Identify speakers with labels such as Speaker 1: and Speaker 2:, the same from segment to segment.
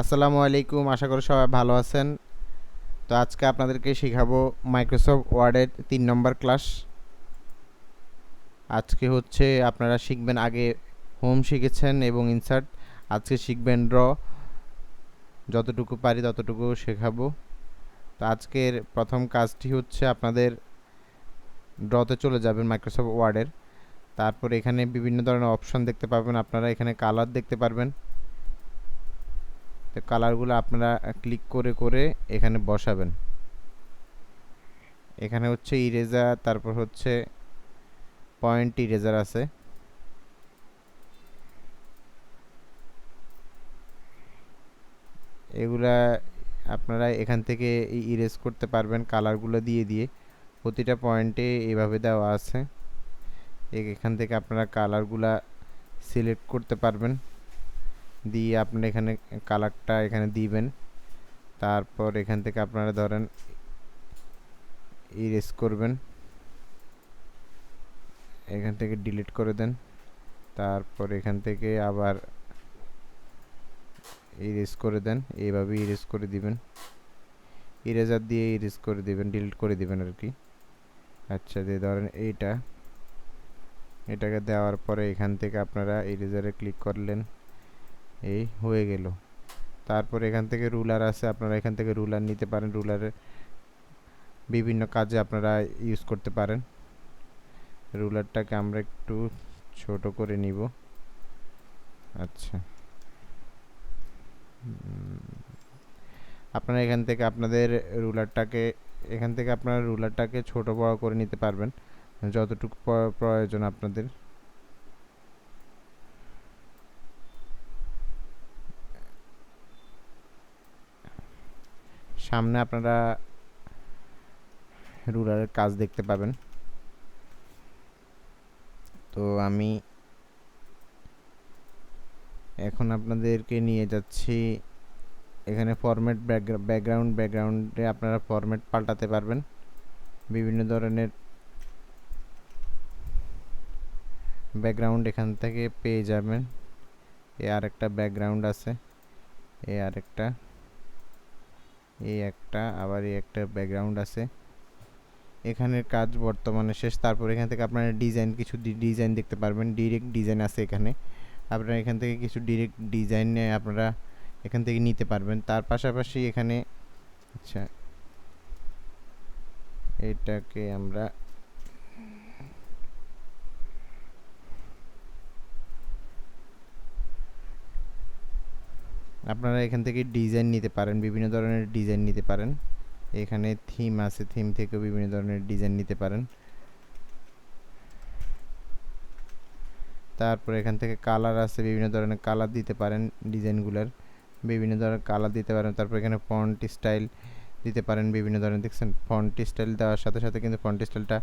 Speaker 1: আসসালামু আলাইকুম, আশা করি সবাই ভালো আছেন। তো আজকে আপনাদেরকে শেখাবো মাইক্রোসফট ওয়ার্ডের তিন নম্বর ক্লাস আজকে হচ্ছে আপনারা শিখবেন আগে হোম শিখেছেন এবং ইনসার্ট আজকে শিখবেন ড্র যতটুকু পারি ততটুকু শেখাবো। তো আজকের প্রথম কাজটি হচ্ছে আপনাদের ড্রতে চলে যাবেন মাইক্রোসফট ওয়ার্ডের তারপর এখানে বিভিন্ন ধরনের অপশন দেখতে পাবেন। আপনারা এখানে কালার দেখতে পারবেন। কালারগুলো আপনারা ক্লিক করে করে এখানে বসাবেন। এখানে হচ্ছে ইরেজার তারপর হচ্ছে পয়েন্ট ইরেজার আছে। এগুলা আপনারা এখান থেকে ইরেজ করতে পারবেন কালারগুলো দিয়ে দিয়ে। প্রতিটা পয়েন্টে এইভাবে দেওয়া আছে। এখান থেকে আপনারা কালারগুলা সিলেক্ট করতে পারবেন। দিয়ে আপনারা এখানে কালারটা এখানে দিবেন। তারপর এখান থেকে আপনারা ধরেন ইরেজ করবেন। এখান থেকে ডিলিট করে দেন। তারপর এখান থেকে আবার ইরেজ করে দেন। এইভাবে ইরেজ করে দিবেন। ইরেজার দিয়ে ইরেজ করে দিবেন ডিলিট করে দিবেন আর কি। আচ্ছা দিয়ে ধরেন এইটা। এটাকে দেওয়ার পরে এখান থেকে আপনারা ইরেজারে ক্লিক করলেন। এই হয়ে গেল। তারপর এখান থেকে রুলার আছে, আপনারা এখান থেকে রুলার নিতে পারেন। রুলারের বিভিন্ন কাজে আপনারা ইউজ করতে পারেন। রুলারটাকে আমরা একটু ছোট করে নিব। আচ্ছা। আপনারা এখান থেকে আপনাদের রুলারটাকে, এখান থেকে আপনারা রুলারটাকে ছোট বড় করে নিতে পারবেন। যতটুকু প্রয়োজন আপনাদের। সামনে আপনারা রুলারের কাজ দেখতে পাবেন। তো আমি এখন আপনাদেরকে নিয়ে যাচ্ছি। এখানে ফরম্যাট ব্যাকগ্রাউন্ড ব্যাকগ্রাউন্ডে আপনারা ফরম্যাট পাল্টাতে পারবেন। বিভিন্ন ধরনের ব্যাকগ্রাউন্ড এখান থেকে পেয়ে যাবেন। এ আর একটা ব্যাকগ্রাউন্ড আছে। এ আর একটা এই একটা, আবার এই একটা ব্যাকগ্রাউন্ড আছে। এখানের কাজ বর্তমানে শেষ, তারপর এখান থেকে আপনারা ডিজাইন কিছু ডিজাইন দেখতে পারবেন ডিরেক্ট ডিজাইন আছে এখানে। আপনারা এখান থেকে কিছু ডিরেক্ট ডিজাইন আপনারা এখান থেকে নিতে পারবেন। তার পাশাপাশি এখানে আচ্ছা এটাকে আমরা আপনারা এখান থেকে ডিজাইন নিতে পারেন, বিভিন্ন ধরনের ডিজাইন নিতে পারেন। এখানে থিম আছে থিম থেকেও বিভিন্ন ধরনের ডিজাইন নিতে পারেন। তারপর এখান থেকে কালার আছে, বিভিন্ন ধরনের কালার দিতে পারেন ডিজাইনগুলোর। বিভিন্ন ধরনের কালার দিতে পারেন, তারপর এখানে ফন্ট স্টাইল দিতে পারেন বিভিন্ন ধরনের। দেখছেন ফন্ট স্টাইল দেওয়ার সাথে সাথে কিন্তু ফন্ট স্টাইলটা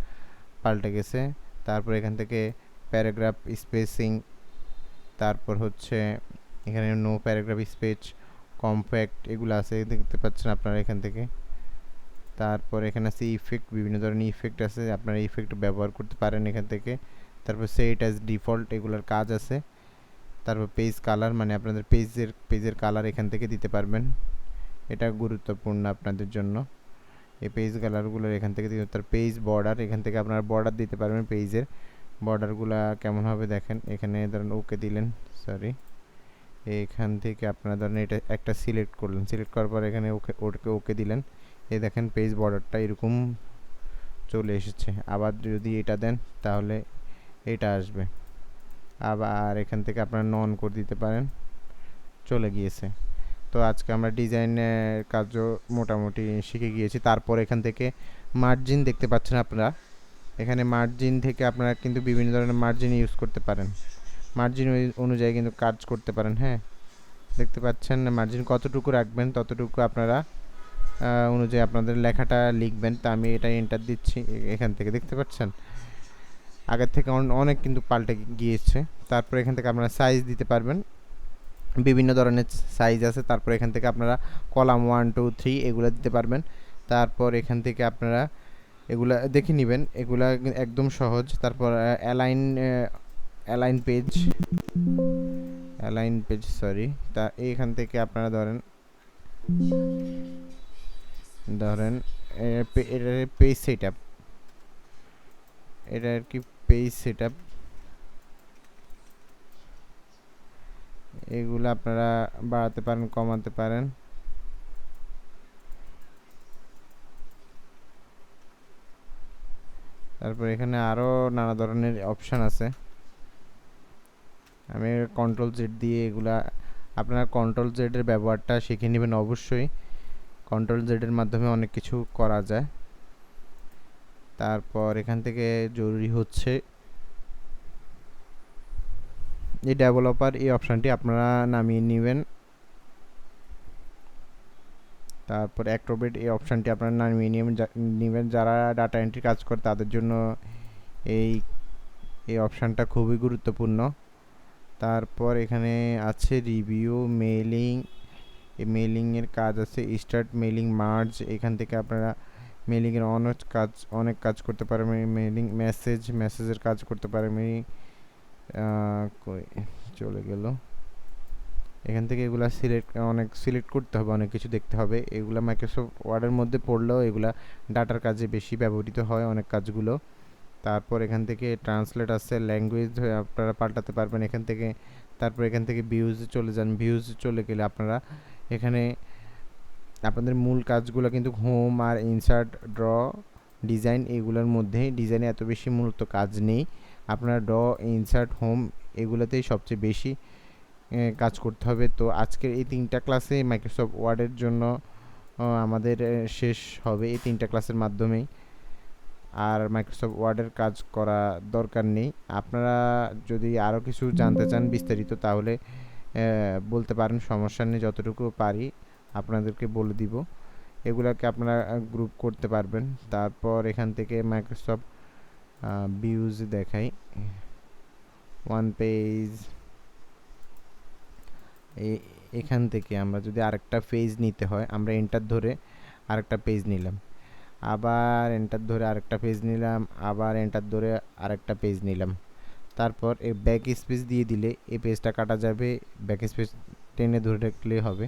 Speaker 1: পাল্টে গেছে। তারপর এখান থেকে প্যারাগ্রাফ স্পেসিং তারপর হচ্ছে এখানে নো প্যারাগ্রাফ স্পেচ কম্প্যাক্ট এগুলো আছে, দেখতে পাচ্ছেন আপনারা এখান থেকে। তারপর এখানে আছে ইফেক্ট বিভিন্ন ধরনের ইফেক্ট আছে, আপনারা ইফেক্ট ব্যবহার করতে পারেন এখান থেকে। তারপর সেট অ্যাজ ডিফল্ট এগুলোর কাজ আছে। তারপর পেজ কালার মানে আপনাদের পেজের পেজের কালার এখান থেকে দিতে পারবেন। এটা গুরুত্বপূর্ণ আপনাদের জন্য। এই পেজ কালারগুলোর এখান থেকে দিতে তার পেজ বর্ডার এখান থেকে আপনারা বর্ডার দিতে পারবেন পেজের বর্ডারগুলা কেমন হবে দেখেন। এখানে ধরেন ওকে দিলেন সরি এখান থেকে আপনারা ধরেন এটা একটা সিলেক্ট করলেন। সিলেক্ট করার পর এখানে ওকে ওকে ওকে দিলেন। এই দেখেন পেজ বর্ডারটা এরকম চলে এসেছে। আবার যদি এটা দেন, তাহলে এটা আসবে। আবার এখান থেকে আপনারা নন করে দিতে পারেন। চলে গিয়েছে। তো আজকে আমরা ডিজাইনের কাজ মোটামুটি শিখে গিয়েছি। তারপর এখান থেকে মার্জিন দেখতে পাচ্ছেন আপনারা। এখানে মার্জিন থেকে আপনারা কিন্তু বিভিন্ন ধরনের মার্জিন ইউজ করতে পারেন। মার্জিন অনুযায়ী কিন্তু কাজ করতে পারেন হ্যাঁ? দেখতে পাচ্ছেন মার্জিন কতটুকু রাখবেন, ততটুকু আপনারা অনুযায়ী আপনাদের লেখাটা লিখবেন। তা আমি এটা এন্টার দিচ্ছি এখান থেকে, দেখতে পাচ্ছেন? আগের থেকে অন- অনেক কিন্তু পাল্টে গিয়েছে। তারপর এখান থেকে আপনারা সাইজ দিতে পারবেন। বিভিন্ন ধরনের সাইজ আছে। তারপর এখান থেকে আপনারা কলাম ওয়ান টু থ্রি এগুলো দিতে পারবেন। তারপর এখান থেকে আপনারা এগুলা দেখে নেবেন। এগুলা একদম সহজ। তারপর align align page align page sorry তা এইখান থেকে আপনারা ধরেন ধরেন এটা পেজ সেট আপ এটা আর কি পেজ সেট আপ এগুলো আপনারা বাড়াতে পারেন, কমাতে পারেন। তারপর এখানে আরও নানা ধরনের অপশান আছে। আমি কন্ট্রোল জেড দিয়ে এগুলা, আপনারা কন্ট্রোল জেডের ব্যবহারটা শিখে নেবেন অবশ্যই। কন্ট্রোল জেডের মাধ্যমে অনেক কিছু করা যায়। তারপর এখান থেকে জরুরি হচ্ছে এই ডেভেলপার এই অপশানটি আপনারা নামিয়ে নেবেন। তারপর অ্যাক্রোবেট এই অপশানটি আপনারা নামিয়ে নেবেন যারা ডাটা এন্ট্রি কাজ করে তাদের জন্য এই এই অপশানটা খুবই গুরুত্বপূর্ণ। তারপর এখানে আছে রিভিউ মেলিং মেলিংয়ের কাজ আছে স্টার্ট মেলিং মার্জ এখান থেকে আপনারা মেলিংয়ের অনেক কাজ অনেক কাজ করতে পারবেন মেলিং মেসেজ মেসেজের কাজ করতে পারবেন চলে গেল। এখান থেকে এগুলা সিলেক্ট অনেক সিলেক্ট করতে হবে, অনেক কিছু দেখতে হবে। এগুলা মাইক্রোসফট ওয়ার্ডের মধ্যে পড়লেও এগুলা ডাটার কাজে বেশি ব্যবহৃত হয় অনেক কাজগুলো। তারপর এখান থেকে ট্রান্সলেট আসছে ল্যাঙ্গুয়েজ আপনারা পাল্টাতে পারবেন এখান থেকে। তারপর এখান থেকে ভিউজ চলে যান। ভিউজ চলে গেলে আপনারা এখানে আপনাদের মূল কাজগুলো কিন্তু হোম আর ইনসার্ট ড্র ডিজাইন এগুলোর মধ্যে ডিজাইনে এত বেশি মূলত কাজ নেই। আপনার ড্র ইনসার্ট হোম এগুলোতেই সবচেয়ে বেশি কাজ করতে হবে। তো আজকের এই তিনটা ক্লাসে মাইক্রোসফট ওয়ার্ডের জন্য আমাদের শেষ হবে এই তিনটা ক্লাসের মাধ্যমেই। আর মাইক্রোসফট ওয়ার্ডের কাজ করা দরকার নেই। আপনারা যদি আরও কিছু জানতে চান বিস্তারিত, তাহলে বলতে পারেন, সমস্যা নেই, যতটুকু পারি আপনাদেরকে বলে দিব। এগুলাকে আপনারা গ্রুপ করতে পারবেন। তারপর এখান থেকে মাইক্রোসফট ভিউজ দেখাই। ওয়ান পেজ এখান থেকে আমরা যদি আরেকটা পেজ নিতে হয়, আমরা এন্টার ধরে আরেকটা পেজ নিলাম। আবার এন্টার ধরে আরেকটা পেজ নিলাম, আবার এন্টার ধরে আরেকটা পেজ নিলাম। তারপর এই ব্যাক স্পেস দিয়ে দিলে এই পেজটা কাটা যাবে ব্যাক স্পেস টেনে ধরে রাখলে হবে।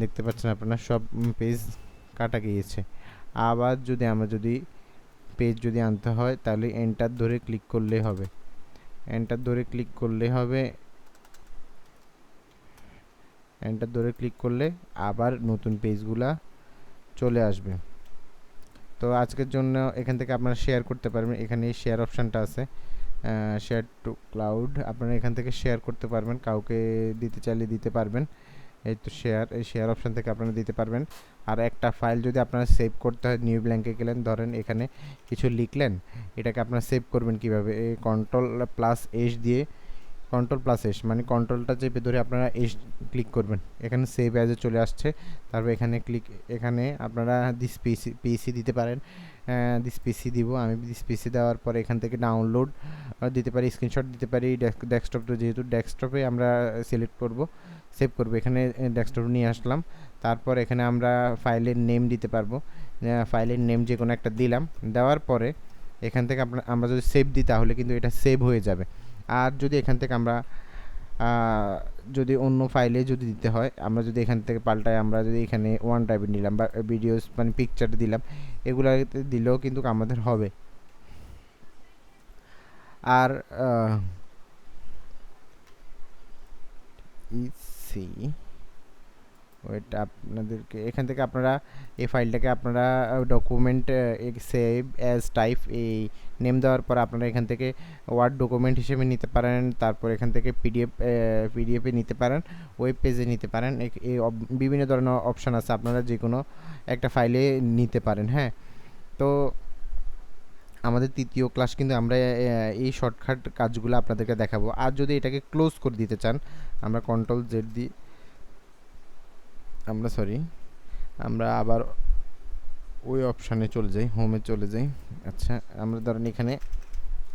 Speaker 1: দেখতে পাচ্ছেন আপনারা সব পেজ কাটা গিয়েছে। আবার যদি আমরা যদি পেজ যদি আনতে হয়, তাহলে এন্টার ধরে ক্লিক করলে হবে। এন্টার ধরে ক্লিক করলে হবে। এন্টার ধরে ক্লিক করলে আবার নতুন পেজগুলা চলে আসবে। তো আজকের জন্য এখান থেকে আপনারা শেয়ার করতে পারবেন। এখানে এই শেয়ার অপশানটা আছে শেয়ার টু ক্লাউড আপনারা এখান থেকে শেয়ার করতে পারবেন। কাউকে দিতে চাইলে দিতে পারবেন। এই তো শেয়ার এই শেয়ার অপশান থেকে আপনারা দিতে পারবেন। আর একটা ফাইল যদি আপনারা সেভ করতে হয় নিউ ব্ল্যাঙ্কে গেলেন, ধরেন এখানে কিছু লিখলেন, এটাকে আপনারা সেভ করবেন কীভাবে? এই কন্ট্রোল প্লাস এস দিয়ে কন্ট্রোল প্লাস এস মানে কন্ট্রোলটা চেপে ধরে আপনারা এস ক্লিক করবেন। এখানে সেভ অ্যাজে চলে আসছে। তারপর এখানে ক্লিক এখানে আপনারা দিস পিসি পিসি দিতে পারেন। দিস পিসি দিব। আমি দিস পিসি দেওয়ার পর এখান থেকে ডাউনলোড দিতে পারি স্ক্রিনশট দিতে পারি। ডেস্কটপ যেহেতু ডেস্কটপে আমরা সিলেক্ট করব সেভ করব। এখানে ডেস্কটপ নিয়ে আসলাম। তারপর এখানে আমরা ফাইলের নেম দিতে পারব। ফাইলের নেম যে কোনো একটা দিলাম। দেওয়ার পরে এখান থেকে আমরা যদি সেভ দিই তাহলে কিন্তু এটা সেভ হয়ে যাবে। আর যদি এখান থেকে আমরা যদি অন্য ফাইলে যদি দিতে হয়, আমরা যদি এখান থেকে পাল্টাই আমরা যদি এখানে ওয়ান টাইপের নিলাম বা ভিডিওস মানে পিকচার দিলাম, এগুলাতে দিলেও কিন্তু আমাদের হবে। আর ইসি ওইটা আপনাদেরকে, এখান থেকে আপনারা এই ফাইলটাকে আপনারা ডকুমেন্ট সেভ অ্যাজ টাইপ এই নেম দেওয়ার পর আপনারা এখান থেকে ওয়ার্ড ডকুমেন্ট হিসেবে নিতে পারেন, তারপর এখান থেকে পিডিএফ পিডিএফে নিতে পারেন ওয়েব পেজে নিতে পারেন এই বিভিন্ন ধরনের অপশান আছে, আপনারা যে কোনো একটা ফাইলে নিতে পারেন হ্যাঁ? তো আমাদের তৃতীয় ক্লাস কিন্তু আমরা এই শর্টকাট কাজগুলো আপনাদেরকে দেখাবো। আর যদি এটাকে ক্লোজ করে দিতে চান, আমরা কন্ট্রোল জেড দিই আমরা সরি আমরা আবার ওই অপশানে চলে যাই হোমে চলে যাই। আচ্ছা আমরা ধরেন এখানে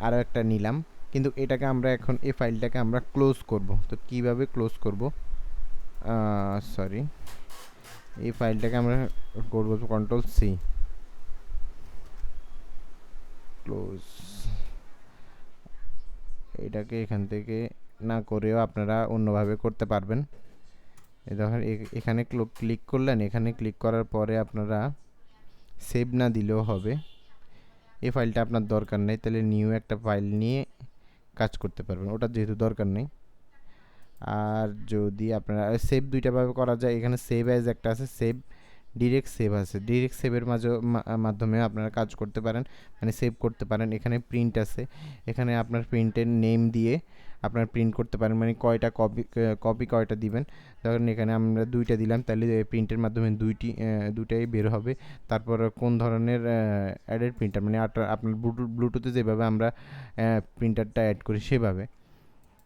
Speaker 1: আরও একটা নিলাম, কিন্তু এটাকে আমরা এখন এই ফাইলটাকে আমরা ক্লোজ করব। তো কীভাবে ক্লোজ করব? সরি এই ফাইলটাকে আমরা করব কন্ট্রোল সি ক্লোজ এটাকে এখান থেকে না করেও আপনারা অন্যভাবে করতে পারবেন। দেখেন এখানে ক্লিক করলেন, এখানে ক্লিক করার পরে আপনারা সেভ না দিলেও হবে। এই ফাইলটা আপনার দরকার নেই, তাহলে নিউ একটা ফাইল নিয়ে কাজ করতে পারবেন। ওটা যেহেতু দরকার নেই। আর যদি আপনারা সেভ দুইটাভাবে করা যায়, এখানে সেভ অ্যাজ একটা আছে সেভ ডিরেক্ট সেভ আছে। ডিরেক্ট সেভের মাঝে মাধ্যমে আপনারা কাজ করতে পারেন মানে সেভ করতে পারেন। এখানে প্রিন্ট আছে। এখানে আপনার প্রিন্টের নেম দিয়ে আপনার প্রিন্ট করতে পারেন। মানে কয়টা কপি কপি কয়টা দিবেন? ধরেন এখানে আমরা দুইটা দিলাম, তাহলে প্রিন্টের মাধ্যমে দুইটি দুইটাই বের হবে। তারপর কোন ধরনের অ্যাডেড প্রিন্টার মানে আপনার ব্লুটুথ যেভাবে আমরা প্রিন্টারটা অ্যাড করি সেভাবে।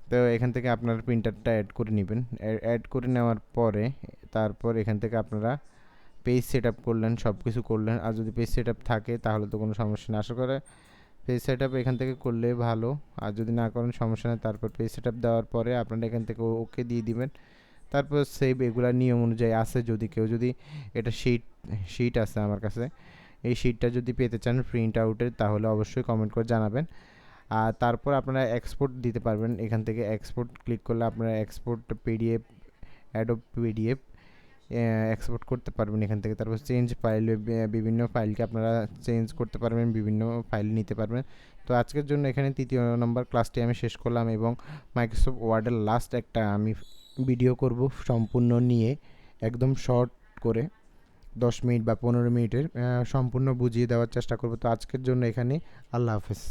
Speaker 1: তো এখান থেকে আপনার প্রিন্টারটা অ্যাড করে নেবেন। অ্যাড করে নেওয়ার পরে, তারপর এখান থেকে আপনারা পেজ সেট আপ করলেন সব কিছু করলেন। আর যদি পেজ সেট আপ থাকে, তাহলে তো কোনো সমস্যা নেই। আশা করে পেজ সেট আপ এখান থেকে করলে ভালো। আর যদি না করেন, সমস্যা নেই। তারপর পেজ সেট আপ দেওয়ার পরে আপনারা এখান থেকে ওকে দিয়ে দিবেন। তারপর সেভ এগুলা নিয়ম অনুযায়ী আছে যদি কেউ। যদি এটা শিট শিট আছে আমার কাছে। এই শিটটা যদি পেতে চান প্রিন্ট আউটের তাহলে অবশ্যই কমেন্ট করে জানাবেন। আর তারপর আপনারা এক্সপোর্ট দিতে পারবেন। এখান থেকে এক্সপোর্ট ক্লিক করলে আপনারা export PDF Adobe PDF export করতে পারবেন এখান থেকে। তারপর চেঞ্জ ফাইল বিভিন্ন ফাইলকে আপনারা চেঞ্জ করতে পারবেন, বিভিন্ন ফাইল নিতে পারবেন। তো আজকের জন্য এখানে তৃতীয় নম্বর ক্লাসটি আমি শেষ করলাম এবং মাইক্রোসফট ওয়ার্ডের লাস্ট একটা আমি ভিডিও করব সম্পূর্ণ নিয়ে, একদম শর্ট করে, দশ মিনিট বা পনেরো মিনিটের সম্পূর্ণ বুঝিয়ে দেওয়ার চেষ্টা করব। তো আজকের জন্য এখানে আল্লাহ হাফেজ।